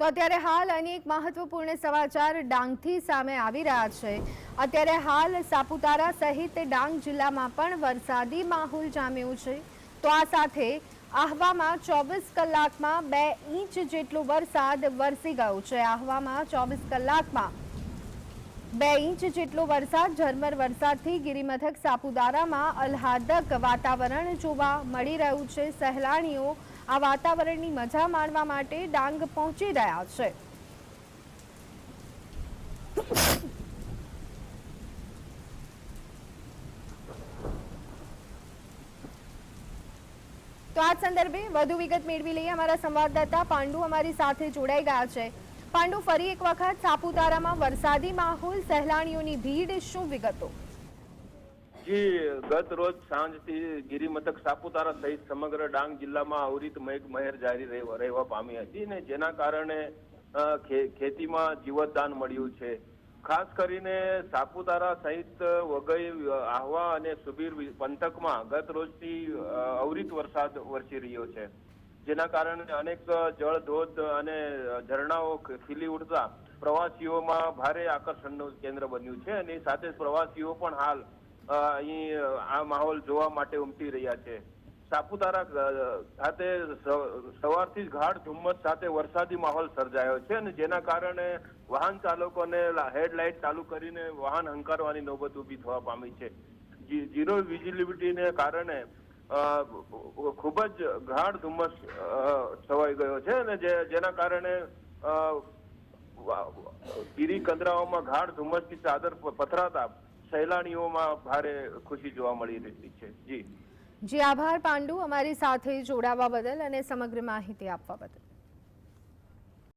તો અત્યારે હાલ અનેક મહત્વપૂર્ણ સમાચાર ડાંગથી સામે આવી રહ્યા છે. અત્યારે હાલ સાપુતારા સહિત ડાંગ જિલ્લામાં પણ વરસાદી માહોલ જામ્યો છે. તો આ સાથે આહવામાં ચોવીસ કલાકમાં બે ઇંચ જેટલો વરસાદ વરસી ગયો છે. આહવામાં ચોવીસ કલાકમાં બે ઇંચ જેટલો વરસાદ ઝરમર વરસાદથી ગિરિમથક સાપુતારામાં અલ્હાદક વાતાવરણ જોવા મળી રહ્યું છે. સહેલાણીઓ આ વાતાવરણની મજા માણવા માટે ડાંગ પહોંચી રહ્યા છે. તો આ સંદર્ભે વધુ વિગત મેળવી લઈએ અમારા સંવાદદાતા પાંડુ અમારી સાથે જોડાઈ ગયા છે. પાંડુ, ફરી એક વખત સાપુતારામાં વરસાદી માહોલ, સહેલાણીઓની ભીડ, શું વિગતો? જી, ગત રોજ સાંજથી ગિરિમથક સાપુતારા સહિત સમગ્ર ડાંગ જિલ્લામાં અવિરત મેઘ મહેર જારી રહેવા પામી હતી ને જેના કારણે ખેતીમાં જીવતદાન મળ્યું છે. ખાસ કરીને સાપુતારા સહિત વગઈ આહવા અને સુબીર પંથકમાં ગત રોજથી અવિરત વરસાદ વરસી રહ્યો છે. જેના કારણે અનેક જળધોધ અને ઝરણાઓ ખીલી ઉઠતા પ્રવાસીઓમાં ભારે આકર્ષણનું કેન્દ્ર બન્યું છે અને સાથે પ્રવાસીઓ પણ હાલ અહીં આ માહોલ જોવા માટે ઉમટી રહ્યા છે. સાપુતારા ખાતે સવારથી જ ગાઢ ધુમ્મસ સાથે વરસાદી માહોલ સર્જાયો છે અને જેના કારણે વાહન ચાલકોને હેડલાઇટ ચાલુ કરીને વાહન હંકારવાની નોબત ઊભી થવા પામી છે. ઝીરો વિઝિબિલિટીને કારણે ખૂબ જ ગાઢ ધુમ્મસ છવાઈ ગયો છે અને જેના કારણે ગીરી કંદરાઓમાં ગાઢ ધુમ્મસની ચાદર પથરાતા સહેલાણીઓમાં ભારે ખુશી જોવા મળી રહી છે. જી. જી, આભાર પાંડુ. અમારી સાથે જોડાવા બદલ અને સમગ્ર માહિતી આપવા બદલ.